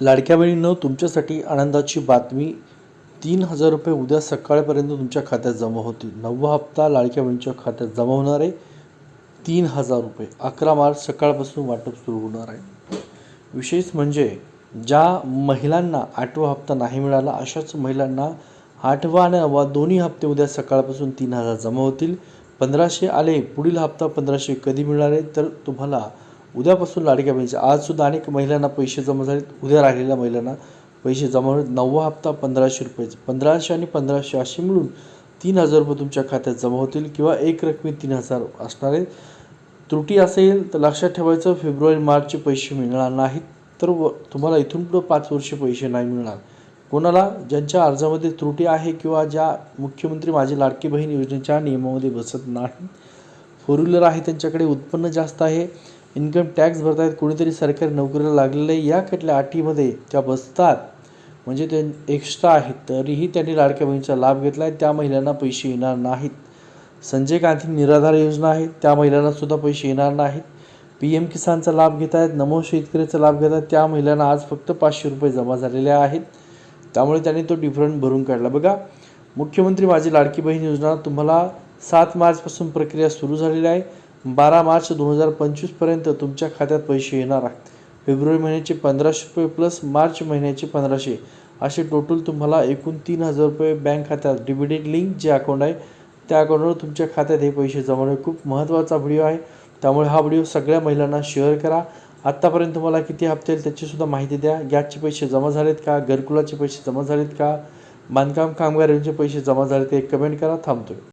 लाडक्या बहिणीनं तुमच्यासाठी आनंदाची बातमी. तीन हजार रुपये उद्या सकाळपर्यंत तुमच्या खात्यात जमा होतील. नववा हप्ता लाडक्या बहिणीच्या खात्यात जमा होणार आहे. तीन हजार रुपये. अकरा मार्च सकाळपासून वाटप सुरू होणार आहे. विशेष म्हणजे ज्या महिलांना आठवा हप्ता नाही मिळाला अशाच महिलांना आठवा आणि नववा दोन्ही हप्ते उद्या सकाळपासून तीन हजार जमा होतील. पंधराशे आले पुढील हप्ता पंधराशे कधी मिळणार आहे? तर तुम्हाला उद्यापासून लाडक्या बहिणीचे. आजसुद्धा अनेक महिलांना पैसे जमा झालेत उद्या राहिलेल्या महिलांना पैसे जमा होईल नववा हप्ता पंधराशे रुपयाचे. पंधराशे आणि पंधराशे असे मिळून तीन हजार रुपये तुमच्या खात्यात जमा होतील किंवा एक रकमी तीन हजार असणार आहेत. त्रुटी असेल तर लक्षात ठेवायचं फेब्रुवारी मार्चचे पैसे मिळणार नाहीत तर व तुम्हाला इथून पुढं पाच वर्ष पैसे नाही मिळणार. कोणाला? ज्यांच्या अर्जामध्ये त्रुटी आहे किंवा ज्या मुख्यमंत्री माझी लाडकी बहीण योजनेच्या नियमामध्ये बसत नाही फोर व्हीलर आहे त्यांच्याकडे उत्पन्न जास्त आहे. इन्कम टॅक्स भरतायत कुणीतरी सरकारी नोकरीला लागलेलं आहे. या कटल्या अटीमध्ये त्या बसतात. म्हणजे ते एक्स्ट्रा आहेत. तरीही त्यांनी लाडक्या बहिणीचा लाभ घेतला आहे त्या महिलांना पैसे येणार नाहीत. संजय गांधी निराधार योजना आहे. त्या महिलांना सुद्धा पैसे येणार नाहीत. पी एम किसानचा लाभ घेत आहेत नमो शेतकऱ्याचा लाभ घेत आहेत त्या महिलांना आज फक्त पाचशे रुपये जमा झालेले आहेत. त्यामुळे त्यांनी तो डिफरंट भरून काढला. बघा मुख्यमंत्री माझी लाडकी बहीण योजना तुम्हाला सात मार्चपासून प्रक्रिया सुरू झालेली आहे. बारा मार्च दोन हजार पंचवीसपर्यंत तुमच्या खात्यात पैसे येणार आहेत. फेब्रुवारी महिन्याचे पंधराशे रुपये प्लस मार्च महिन्याचे पंधराशे. असे टोटल तुम्हाला एकूण तीन हजार रुपये बँक खात्यात. डिबिडेड लिंक जे अकाउंट आहे त्या अकाउंटवर तुमच्या खात्यात हे पैसे जमा होणे खूप महत्त्वाचा व्हिडिओ आहे. त्यामुळे हा व्हिडिओ सगळ्या महिलांना शेअर करा. आत्तापर्यंत तुम्हाला किती हप्ते येईल त्याचीसुद्धा माहिती द्या. गॅसचे पैसे जमा झालेत का? घरकुलाचे पैसे जमा झालेत का? बांधकाम कामगारांचे पैसे जमा झालेत ते कमेंट करा. थांबतोय.